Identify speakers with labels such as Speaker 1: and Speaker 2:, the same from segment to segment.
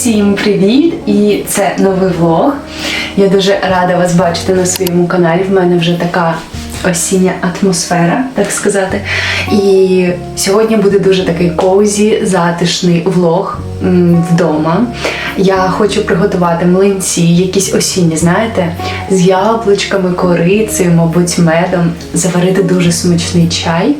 Speaker 1: Всім привіт! І це новий влог. Я дуже рада вас бачити на своєму каналі. В мене вже така осіння атмосфера, так сказати. І сьогодні буде дуже такий коузі, затишний влог вдома. Я хочу приготувати млинці, якісь осінні, знаєте, з яблучками, корицею, мабуть, медом, заварити дуже смачний чай.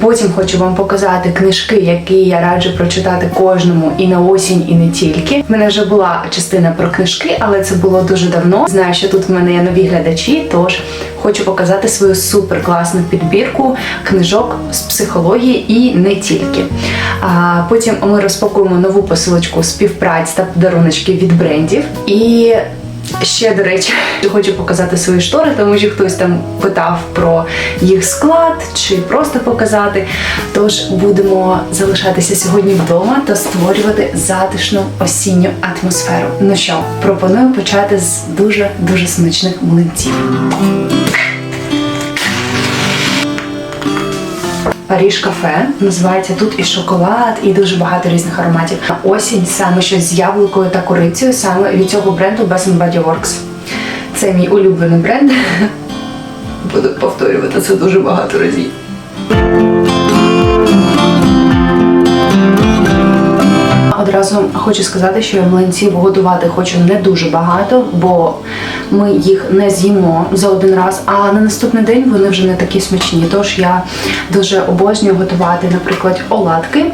Speaker 1: Потім хочу вам показати книжки, які я раджу прочитати кожному і на осінь, і не тільки. В мене вже була частина про книжки, але це було дуже давно. Знаю, що тут в мене є нові глядачі, тож хочу показати свою супер класну підбірку книжок з психології і не тільки. А потім ми розпакуємо нову посилочку співпраць та подаруночки від брендів. І Ще, до речі, хочу показати свої штори, тому що хтось там питав про їх склад чи просто показати. Тож будемо залишатися сьогодні вдома та створювати затишну осінню атмосферу. Ну що, пропоную почати з дуже дуже смачних млинців. Паріж кафе називається тут і шоколад, і дуже багато різних ароматів. Осінь саме щось з яблукою та курицею, саме від цього бренду Bath Body Works. Це мій улюблений бренд. Буду повторювати це дуже багато разів. Одразу хочу сказати, що я млинців готувати хочу не дуже багато, бо ми їх не з'їмо за один раз, а на наступний день вони вже не такі смачні. Тож я дуже обожнюю готувати, наприклад, оладки.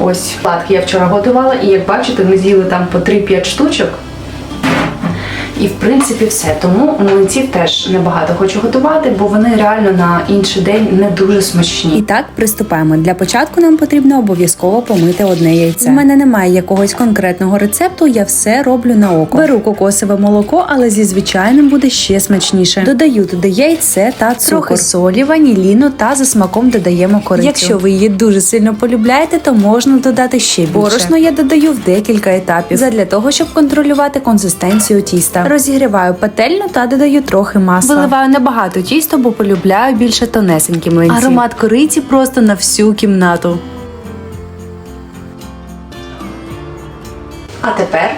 Speaker 1: Ось оладки я вчора готувала, і як бачите, ми з'їли там по 3-5 штучок. І в принципі все. Тому млинців теж небагато хочу готувати, бо вони реально на інший день не дуже смачні.
Speaker 2: І так приступаємо. Для початку нам потрібно обов'язково помити одне яйце. У мене немає якогось конкретного рецепту, я все роблю на око. Беру кокосове молоко, але зі звичайним буде ще смачніше. Додаю туди яйце та цукор. трохи солі, ваніліну та за смаком додаємо корицю. Якщо ви її дуже сильно полюбляєте, то можна додати ще більше. Борошно я додаю в декілька етапів задля того, щоб контролювати консистенцію тіста. Розігріваю пательню та додаю трохи масла. Виливаю небагато тісто, бо полюбляю більше тонесенькі млинці. Аромат кориці просто на всю кімнату.
Speaker 1: А тепер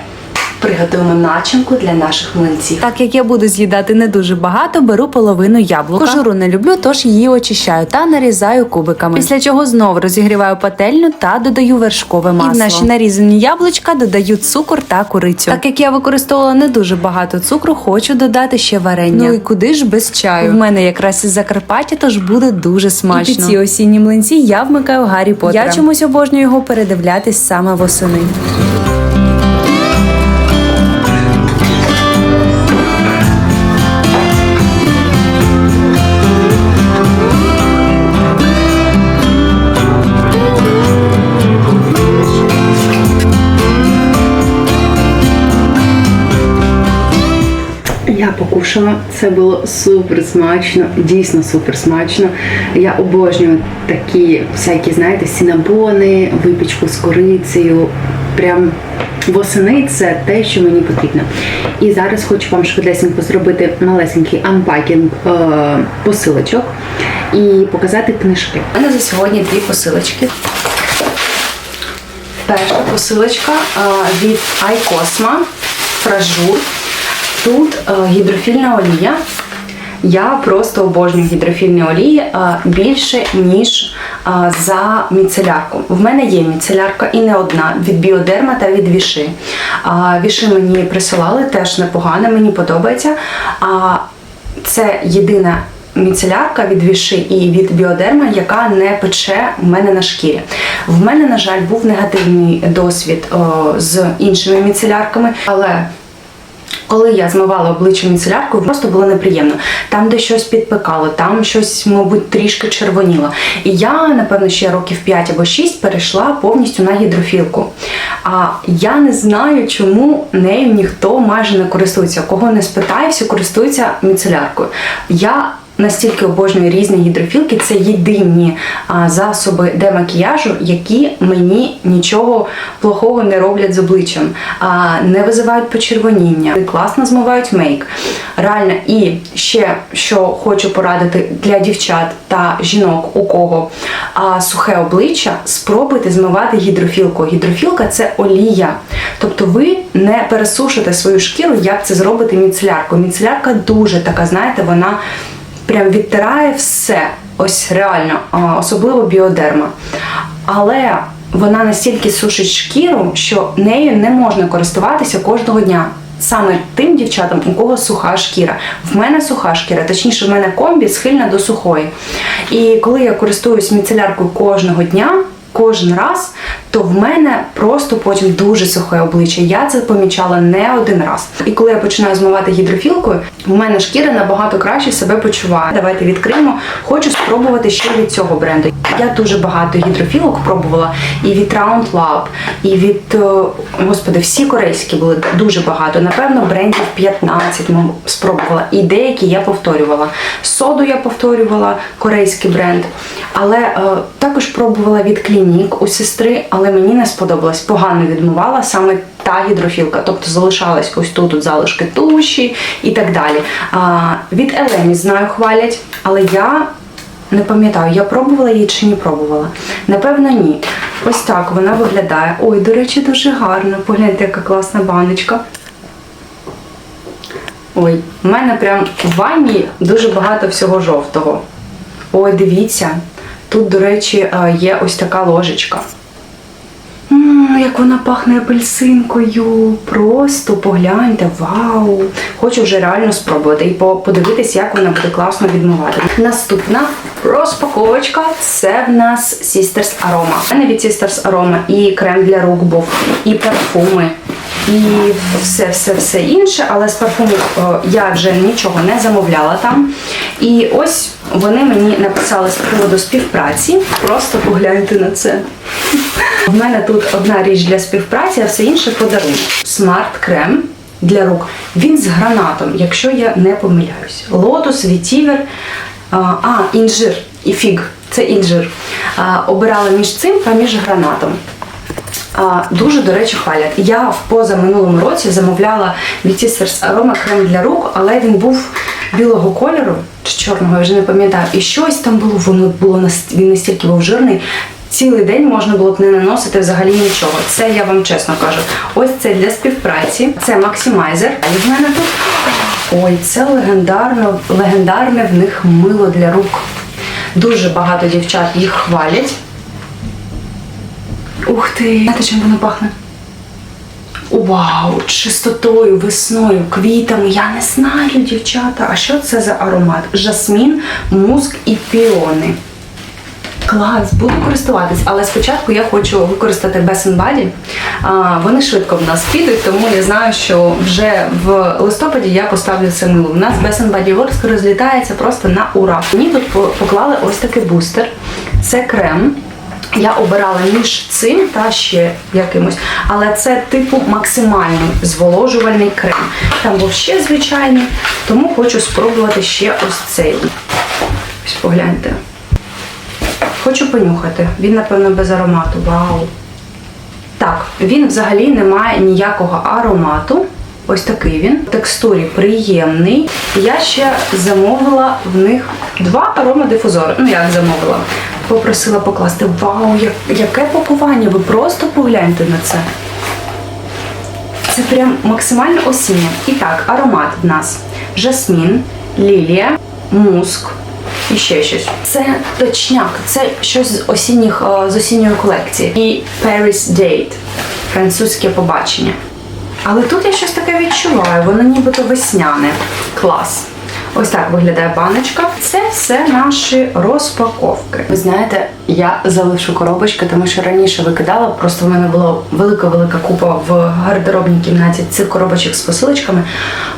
Speaker 1: приготуємо начинку для наших млинців.
Speaker 2: Так як я буду з'їдати не дуже багато, беру половину яблука. Кожуру не люблю, тож її очищаю та нарізаю кубиками. Після чого знову розігріваю пательню та додаю вершкове масло. І в наші нарізані яблучка додаю цукор та курицю. Так як я використовувала не дуже багато цукру, хочу додати ще варення. Ну і куди ж без чаю? В мене якраз із Закарпаття, тож буде дуже смачно. І під ці осінні млинці я вмикаю Гаррі Поттера. Я чомусь обожнюю його передивлятись саме восени.
Speaker 1: Я це було супер смачно, дійсно супер смачно. Я обожнюю такі всякі, знаєте, сінабони, випічку з корицею. Прям восени це те, що мені потрібно. І зараз хочу вам швидесенько зробити малесенький анпакінг е, посилочок і показати книжки. У мене за сьогодні дві посилочки. Перша посилочка е, від iCosma Фражур. Тут е, гідрофільна олія. Я просто обожнюю гідрофільні олії е, більше, ніж е, за міцелярку. В мене є міцелярка і не одна від біодерма та від віши. Віши мені присилали, теж непогано, мені подобається. А це єдина міцелярка від віши і від біодерма, яка не пече в мене на шкірі. В мене, на жаль, був негативний досвід з іншими міцелярками, але коли я змивала обличчя міцеляркою, просто було неприємно. Там, де щось підпекало, там щось, мабуть, трішки червоніло. І я, напевно, ще років 5 або 6 перейшла повністю на гідрофілку. А я не знаю, чому нею ніхто майже не користується. Кого не спитаю, всі користуються міцеляркою. Я настільки обожнюю різні гідрофілки. Це єдині засоби демакіяжу, які мені нічого плохого не роблять з обличчям, не визивають почервоніння, класно змивають мейк. Реально, і ще що хочу порадити для дівчат та жінок, у кого сухе обличчя, спробуйте змивати гідрофілку. Гідрофілка це олія. Тобто ви не пересушите свою шкіру, як це зробити міцеляркою. Міцелярка дуже така, знаєте, вона прям відтирає все. Ось реально, особливо біодерма. Але вона настільки сушить шкіру, що нею не можна користуватися кожного дня. Саме тим дівчатам, у кого суха шкіра. В мене суха шкіра, точніше, в мене комбі схильна до сухої. І коли я користуюсь міцеляркою кожного дня, кожен раз, то в мене просто потім дуже сухе обличчя. Я це помічала не один раз. І коли я починаю змивати гідрофілкою, в мене шкіра набагато краще себе почуває. Давайте відкриємо. Хочу спробувати ще від цього бренду. Я дуже багато гідрофілок пробувала і від Round Lab, і від е, господи, всі корейські були дуже багато. Напевно, брендів 15 м- спробувала. І деякі я повторювала. Соду я повторювала, корейський бренд. Але е, також пробувала від Клінік у сестри, але мені не сподобалось. Погано відмивала саме та гідрофілка. Тобто залишалась ось тут от залишки туші і так далі. А, від Елемі знаю, хвалять, але я не пам'ятаю, я пробувала її чи не пробувала. Напевно, ні. Ось так вона виглядає. Ой, до речі, дуже гарно. Погляньте, яка класна баночка. Ой, в мене прям в ванні дуже багато всього жовтого. Ой, дивіться, тут, до речі, е, є ось така ложечка. Як вона пахне апельсинкою. Просто погляньте, вау! Хочу вже реально спробувати і по- подивитись, як вона буде класно відмивати. Наступна розпаковочка це в нас Sisters Aroma. У мене від Sisters Aroma і крем для рук був, і парфуми, і все, все, все інше. Але з парфумів е, я вже нічого не замовляла там. І ось вони мені написали з приводу співпраці. Просто погляньте на це. В мене тут одна річ для співпраці, а все інше подарунок. Смарт крем для рук. Він з гранатом, якщо я не помиляюсь. Лотос, вітівер, а, інжир і фіг. Це інжир. Обирала між цим та між гранатом. А, Дуже, до речі, хвалять. Я в позаминулому році замовляла від Sisters Aroma крем для рук, але він був білого кольору чи чорного, я вже не пам'ятаю. І щось там було, воно було він настільки був жирний. Цілий день можна було б не наносити взагалі нічого. Це я вам чесно кажу. Ось це для співпраці. Це максимайзер. І в мене тут. Ой, це легендарно, легендарне в них мило для рук. Дуже багато дівчат їх хвалять. Ух ти! Знаєте, чим воно пахне? Вау, чистотою, весною, квітами. Я не знаю, дівчата. А що це за аромат? Жасмін, муск і піони. Клас, буду користуватись, але спочатку я хочу використати Bath Body. А, вони швидко в нас підуть, тому я знаю, що вже в листопаді я поставлю це мило. У нас and Body Works розлітається просто на ура. Мені тут поклали ось такий бустер. Це крем. Я обирала між цим та ще якимось, але це типу максимальний зволожувальний крем. Там був ще звичайний, тому хочу спробувати ще ось цей. Ось погляньте. Хочу понюхати. Він, напевно, без аромату. Вау! Так, він взагалі не має ніякого аромату. Ось такий він. В текстурі приємний. Я ще замовила в них два аромадифузори. Ну, як замовила? Попросила покласти. Вау, яке пакування! Ви просто погляньте на це. Це прям максимально осіннє. І так, аромат в нас жасмін, лілія, муск і ще щось. Це точняк, це щось з осінніх е, з осінньої колекції. І Paris Date, французьке побачення. Але тут я щось таке відчуваю, воно нібито весняне. Клас. Ось так виглядає баночка. Це все наші розпаковки. Ви знаєте, я залишу коробочки, тому що раніше викидала. Просто в мене була велика-велика купа в гардеробній кімнаті цих коробочок з посилочками.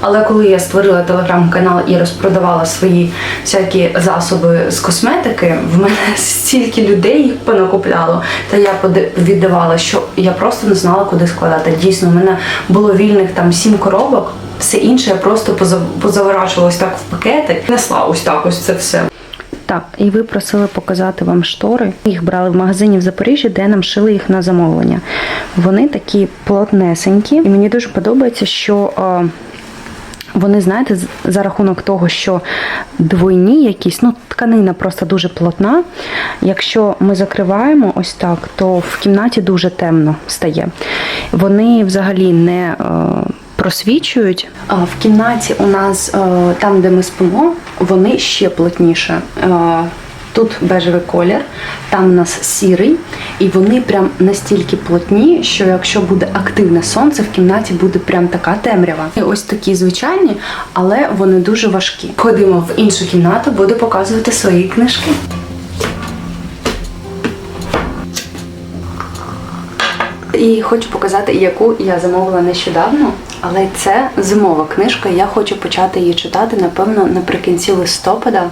Speaker 1: Але коли я створила телеграм-канал і розпродавала свої всякі засоби з косметики, в мене стільки людей їх понакупляло. Та я віддавала, що я просто не знала, куди складати. Дійсно, в мене було вільних там сім коробок.
Speaker 3: Все інше просто поза- позаворачувала ось так в пакети, несла ось так ось це все.
Speaker 1: Так, і ви просили показати вам штори. Їх брали в магазині в Запоріжжі, де нам шили їх на замовлення. Вони такі плотнесенькі, і мені дуже подобається, що. е, Вони, знаєте, за рахунок того, що двойні якісь, ну, тканина просто дуже плотна. Якщо ми закриваємо ось так, то в кімнаті дуже темно стає. Вони взагалі не е, просвічують. В кімнаті у нас е, там, де ми спимо, вони ще плотніше. Е, Тут бежевий колір, там у нас сірий, і вони прям настільки плотні, що якщо буде активне сонце, в кімнаті буде прям така темрява. І ось такі звичайні, але вони дуже важкі. Ходимо в іншу кімнату, буду показувати свої книжки. І хочу показати, яку я замовила нещодавно. Але це зимова книжка. Я хочу почати її читати, напевно, наприкінці листопада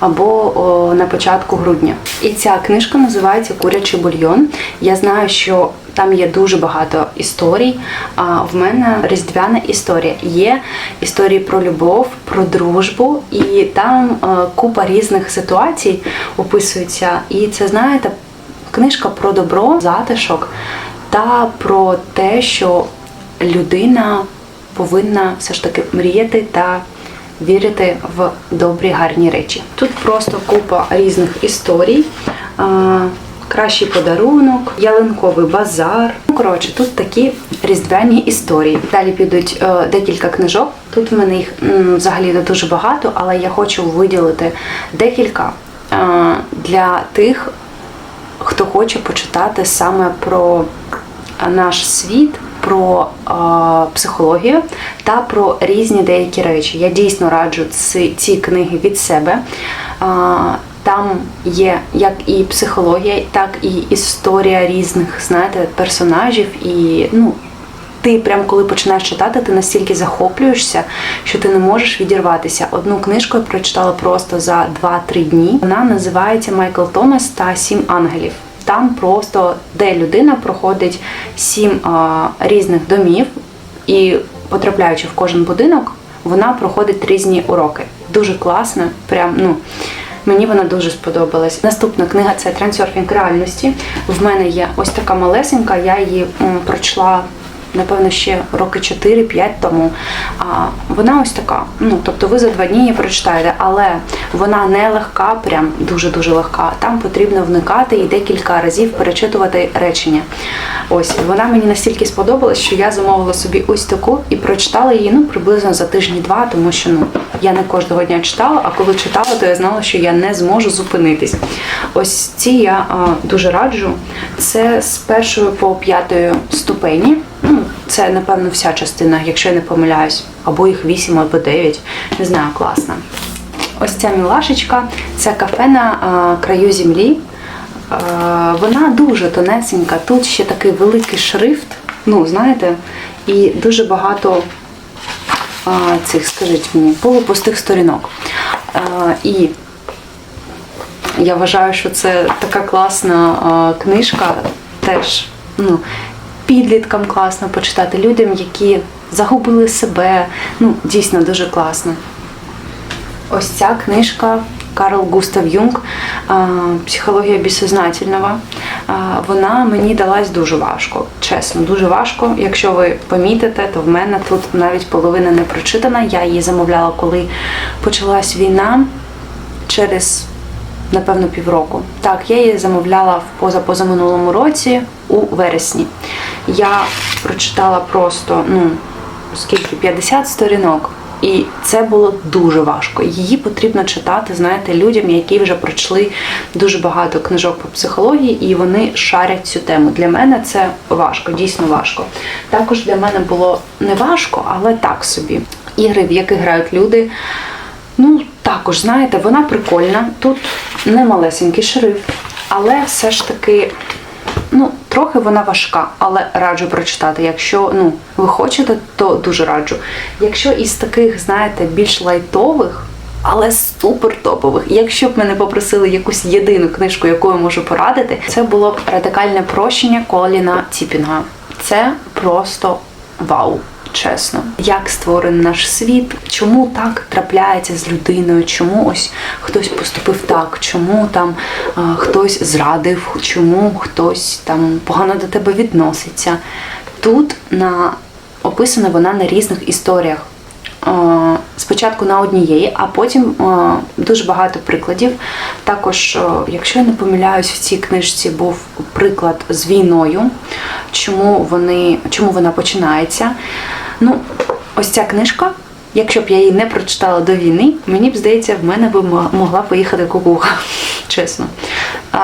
Speaker 1: або о, на початку грудня. І ця книжка називається Курячий бульйон. Я знаю, що там є дуже багато історій. А в мене різдвяна історія. Є історії про любов, про дружбу, і там е, купа різних ситуацій описується. І це знаєте, книжка про добро, затишок та про те, що людина повинна все ж таки мріяти та вірити в добрі гарні речі. Тут просто купа різних історій. Кращий подарунок, ялинковий базар. Ну, коротше, тут такі різдвяні історії. Далі підуть е, декілька книжок. Тут в мене їх м, взагалі не дуже багато, але я хочу виділити декілька е, для тих, хто хоче почитати саме про наш світ, про психологію та про різні деякі речі. Я дійсно раджу ці, ці книги від себе. Там є як і психологія, так і історія різних, знаєте, персонажів і ну. Ти прям коли починаєш читати, ти настільки захоплюєшся, що ти не можеш відірватися. Одну книжку я прочитала просто за 2-3 дні. Вона називається Майкл Томас та Сім ангелів. Там просто де людина проходить сім а, різних домів, і потрапляючи в кожен будинок, вона проходить різні уроки. Дуже класно, прям ну. Мені вона дуже сподобалась. Наступна книга це трансерфінг реальності. В мене є ось така малесенька, я її прочла. Напевно, ще роки 4-5 тому. Вона ось така. Ну, тобто ви за два дні її прочитаєте, але вона не легка, прям дуже-дуже легка. Там потрібно вникати і декілька разів перечитувати речення. Ось вона мені настільки сподобалась, що я замовила собі ось таку і прочитала її ну приблизно за тижні-два, тому що ну я не кожного дня читала, а коли читала, то я знала, що я не зможу зупинитись. Ось ці я а, дуже раджу. Це з першої по п'ятої ступені. Це, напевно, вся частина, якщо я не помиляюсь, або їх вісім, або дев'ять. Не знаю, класна. Ось ця мілашечка, це кафе на а, краю землі. А, вона дуже тонесенька. Тут ще такий великий шрифт, ну, знаєте, і дуже багато а, цих, скажіть мені, полупустих сторінок. А, і я вважаю, що це така класна а, книжка, теж ну, підліткам класно почитати, людям, які загубили себе. Ну, дійсно дуже класно. Ось ця книжка Карл Густав Юнг Психологія безсознательного. А, Вона мені далась дуже важко, чесно, дуже важко. Якщо ви помітите, то в мене тут навіть половина не прочитана. Я її замовляла, коли почалась війна через напевно півроку. Так, я її замовляла в поза позаминулому році у вересні. Я прочитала просто ну скільки 50 сторінок. І це було дуже важко. Її потрібно читати, знаєте, людям, які вже пройшли дуже багато книжок по психології, і вони шарять цю тему. Для мене це важко, дійсно важко. Також для мене було не важко, але так собі. Ігри, в яких грають люди, Ну, також, знаєте, вона прикольна. Тут не малесенький шрифт, але все ж таки, ну, трохи вона важка, але раджу прочитати. Якщо ну, ви хочете, то дуже раджу. Якщо із таких, знаєте, більш лайтових, але супер топових. Якщо б мене попросили якусь єдину книжку, яку я можу порадити, це було б радикальне прощення Коліна Ціпінга. Це просто вау. Чесно. Як створений наш світ, чому так трапляється з людиною, чому ось хтось поступив так, чому там а, хтось зрадив, чому хтось там погано до тебе відноситься. Тут на описана вона на різних історіях. Е, Спочатку на однієї, а потім е, дуже багато прикладів. Також, е, якщо я не помиляюсь, в цій книжці був приклад з війною, чому, вони, чому вона починається. Ну, ось ця книжка, якщо б я її не прочитала до війни, мені б здається, в мене б могла поїхати кукуха. Чесно.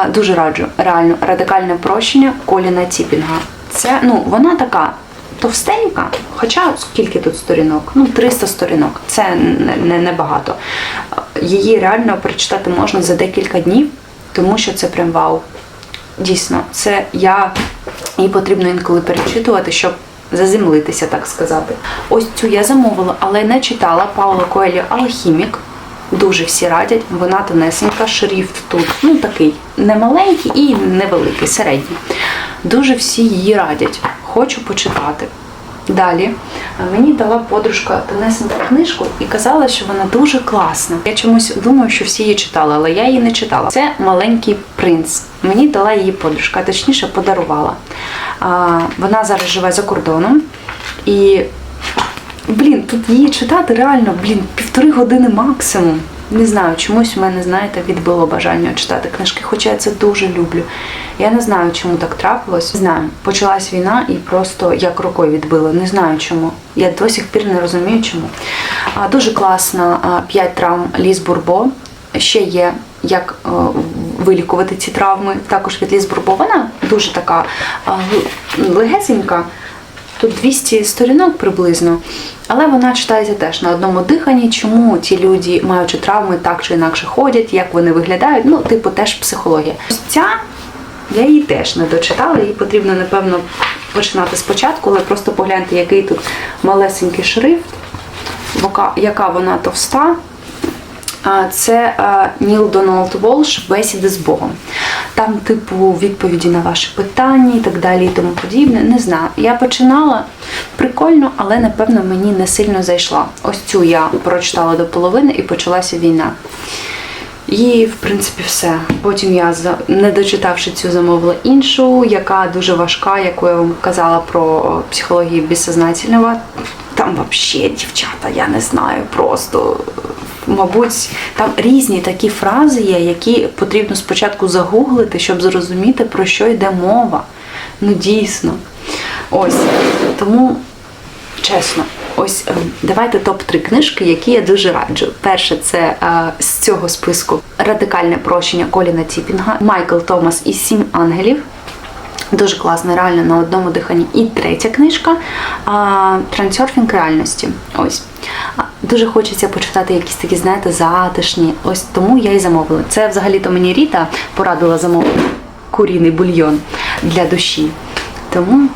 Speaker 1: Дуже раджу. Реально, радикальне прощення Коліна Тіпінга. Це, ну, вона така товстенька, хоча скільки тут сторінок? Ну, 300 сторінок. Це не, не, не. Її реально прочитати можна за декілька днів, тому що це прям вау. Дійсно, це я її потрібно інколи перечитувати, щоб заземлитися, так сказати. Ось цю я замовила, але не читала Паула Коелі Алхімік. Дуже всі радять, вона тонесенька, шрифт тут, ну такий не маленький і невеликий, середній. Дуже всі її радять. Хочу почитати. Далі мені дала подружка тонесеньку книжку і казала, що вона дуже класна. Я чомусь думаю, що всі її читали, але я її не читала. Це маленький принц. Мені дала її подружка, точніше подарувала. Вона зараз живе за кордоном і Блін, тут її читати реально, блін, півтори години максимум. Не знаю, чомусь у мене, знаєте, відбило бажання читати книжки, хоча я це дуже люблю. Я не знаю, чому так трапилось. Не знаю, почалась війна і просто як рукою відбило. Не знаю чому. Я до сих пір не розумію, чому. А, дуже класна «П'ять травм Ліз Бурбо. Ще є як вилікувати ці травми. Також від Ліз Бурбо. Вона дуже така легесенька. Тут 200 сторінок приблизно, але вона читається теж на одному диханні, чому ті люди, маючи травми, так чи інакше ходять, як вони виглядають. Ну, типу, теж психологія. Ось ця я її теж не дочитала, її потрібно, напевно, починати спочатку, але просто погляньте, який тут малесенький шрифт, яка вона товста. Це Ніл Дональд Волш Бесіди з Богом. Там, типу, відповіді на ваші питання і так далі, і тому подібне. Не знаю. Я починала прикольно, але напевно мені не сильно зайшла. Ось цю я прочитала до половини і почалася війна. І, в принципі, все. Потім я, не дочитавши цю, замовила іншу, яка дуже важка, яку я вам казала про психологію безсознательного. Там взагалі, дівчата, я не знаю, просто. Мабуть, там різні такі фрази є, які потрібно спочатку загуглити, щоб зрозуміти, про що йде мова. Ну, дійсно. Ось. Тому чесно, ось е, давайте топ-3 книжки, які я дуже раджу. Перше, це е, з цього списку Радикальне прощення Коліна Тіпінга, Майкл Томас і Сім ангелів. Дуже класно, реально на одному диханні. І третя книжка а, Трансерфінг реальності. Ось. Дуже хочеться почитати якісь такі, знаєте, затишні. Ось тому я і замовила. Це взагалі-то мені Ріта порадила замовити куріний бульйон для душі. Тому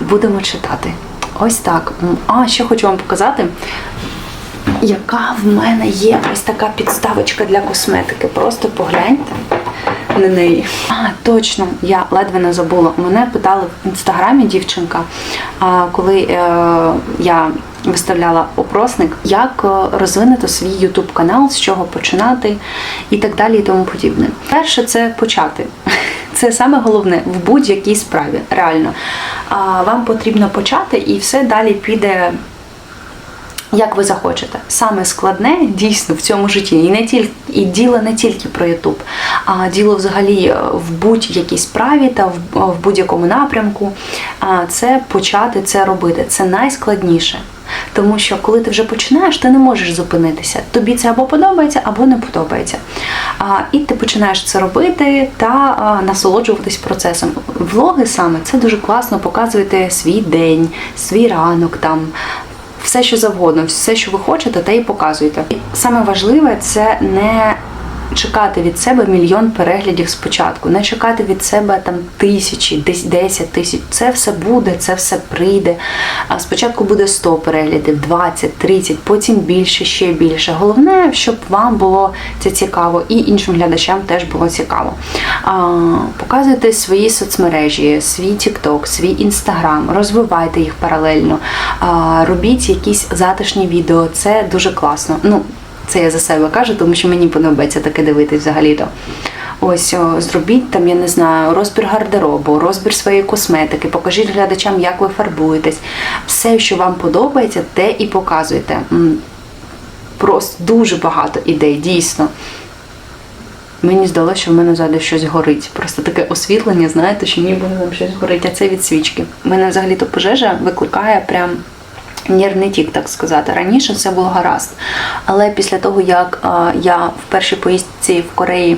Speaker 1: будемо читати. Ось так. А ще хочу вам показати, яка в мене є ось така підставочка для косметики. Просто погляньте на неї. А, точно, я ледве не забула. Мене питали в інстаграмі дівчинка, коли е, я виставляла опросник, як е, розвинути свій YouTube канал, з чого починати і так далі, і тому подібне. Перше, це почати. Це саме головне в будь-якій справі. Реально. Вам потрібно почати, і все далі піде як ви захочете. Саме складне дійсно в цьому житті, і не тільки і діло не тільки про Ютуб, а діло взагалі е, в будь-якій справі та в, в будь-якому напрямку. А це почати це робити. Це найскладніше. Тому що коли ти вже починаєш, ти не можеш зупинитися. Тобі це або подобається, або не подобається. А, і ти починаєш це робити та а, насолоджуватись процесом. Влоги саме це дуже класно показуєте свій день, свій ранок там все, що завгодно, все, що ви хочете, те і показуєте. І саме важливе це не чекати від себе мільйон переглядів спочатку, не чекати від себе там тисячі, десь 10 тисяч. Це все буде, це все прийде. А спочатку буде 100 переглядів, 20, 30, потім більше, ще більше. Головне, щоб вам було це цікаво, і іншим глядачам теж було цікаво. А, показуйте свої соцмережі, свій TikTok, свій Instagram, розвивайте їх паралельно, а, робіть якісь затишні відео. Це дуже класно. Ну, це я за себе кажу, тому що мені подобається таке дивитись взагалі-то. Ось зробіть там, я не знаю, розбір гардеробу, розбір своєї косметики, покажіть глядачам, як ви фарбуєтесь. Все, що вам подобається, те і показуйте. Просто дуже багато ідей, дійсно. Мені здалося, що в мене ззаду щось горить. Просто таке освітлення, знаєте, що ніби там щось горить, а це від свічки. У мене взагалі-то пожежа викликає прям нервний тік, так сказати. Раніше все було гаразд. Але після того, як я в першій поїздці в Кореї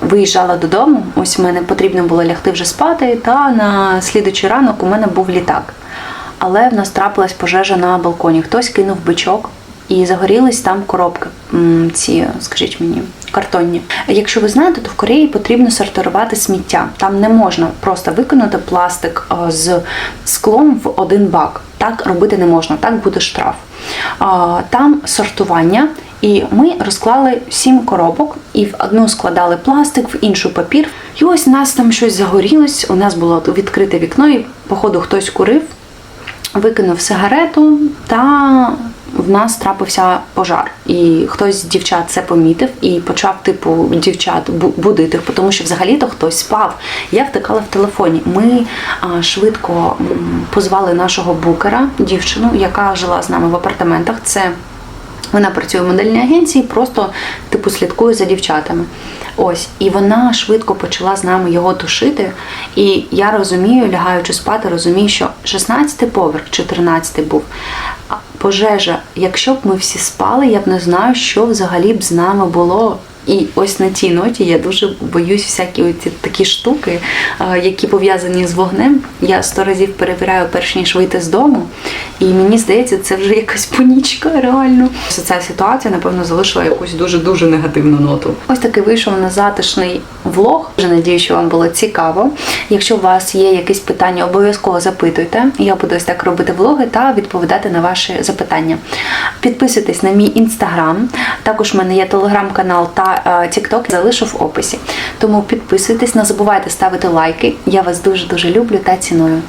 Speaker 1: виїжджала додому, ось мене потрібно було лягти вже спати, та на слідучий ранок у мене був літак. Але в нас трапилась пожежа на балконі. Хтось кинув бичок і загорілись там коробки. Ці, скажіть мені, картонні. Якщо ви знаєте, то в Кореї потрібно сортувати сміття. Там не можна просто викинути пластик з склом в один бак. Так робити не можна, так буде штраф. Там сортування. І ми розклали сім коробок, і в одну складали пластик, в іншу папір. І ось у нас там щось загорілось. У нас було відкрите вікно, і походу хтось курив, викинув сигарету, та в нас трапився пожар. І хтось з дівчат це помітив і почав, типу, дівчат будити, тому що взагалі-то хтось спав. Я втикала в телефоні. Ми а, швидко позвали нашого букера, дівчину, яка жила з нами в апартаментах. Це вона працює в модельній агенції, просто типу слідкує за дівчатами. Ось, і вона швидко почала з нами його тушити. І я розумію, лягаючи спати, розумію, що 16-й поверх, 14-й був. Пожежа, якщо б ми всі спали, я б не знаю, що взагалі б з нами було. І ось на тій ноті я дуже боюсь всякі оці такі штуки, які пов'язані з вогнем. Я сто разів перевіряю перш ніж вийти з дому, і мені здається, це вже якась панічка, реально. Ця ситуація, напевно, залишила якусь дуже дуже негативну ноту. Ось такий вийшов на затишний влог. Дуже надію, що вам було цікаво. Якщо у вас є якісь питання, обов'язково запитуйте. Я буду ось так робити влоги та відповідати на ваші запитання. Підписуйтесь на мій інстаграм. Також в мене є телеграм-канал та е, тікток, залишу в описі. Тому підписуйтесь, не забувайте ставити лайки. Я вас дуже дуже люблю та ціную.